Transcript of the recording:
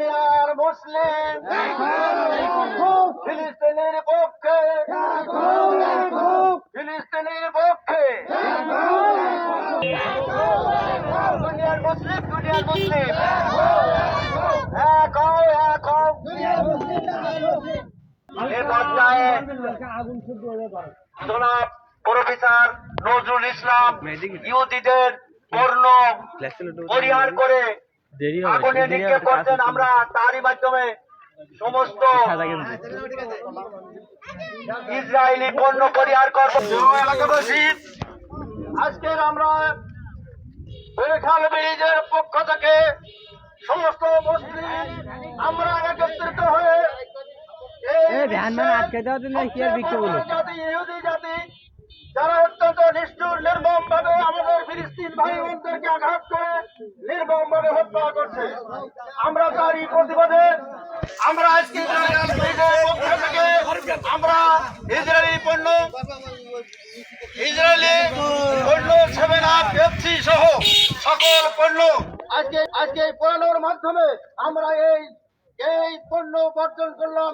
মুসলিম ফিলিস্তিনের পক্ষে। ফিলিস্তিনের পক্ষে। দুনিয়ার মুসলিম দুনিয়ার মুসলিম। এক হও এক হও এ পর্যায়ে জনাব প্রফেসর নজরুল ইসলাম ইহুদিদের পূর্ণ পরিহার করে আগুনে করছেন আমরা তারই মাধ্যমে সমস্ত ইসরায়েলি পণ্য পরিহার করব। এলাকাবাসী আজকের আমরা বেখাল ব্রিজের পক্ষ থেকে সমস্ত মুসলিম আমরা একত্রিত হয়ে মানে যারা অত্যন্ত নিষ্ঠুর নির্মম ভাবে আমাদের ফিলিস্তিন ভাই বোনদেরকে আঘাত করে নির্মম ভাবে হত্যা করছে। আমরা তারই প্রতিবাদে, আমরা আজকে থেকে আমরা ইসরায়েলি পণ্য ইসরায়েলি পণ্য সেভেন আপ পেপসি সহ সকল পণ্য আজকে আজকে এই পণ্যর মাধ্যমে আমরা এই এই পণ্য বর্জন করলাম।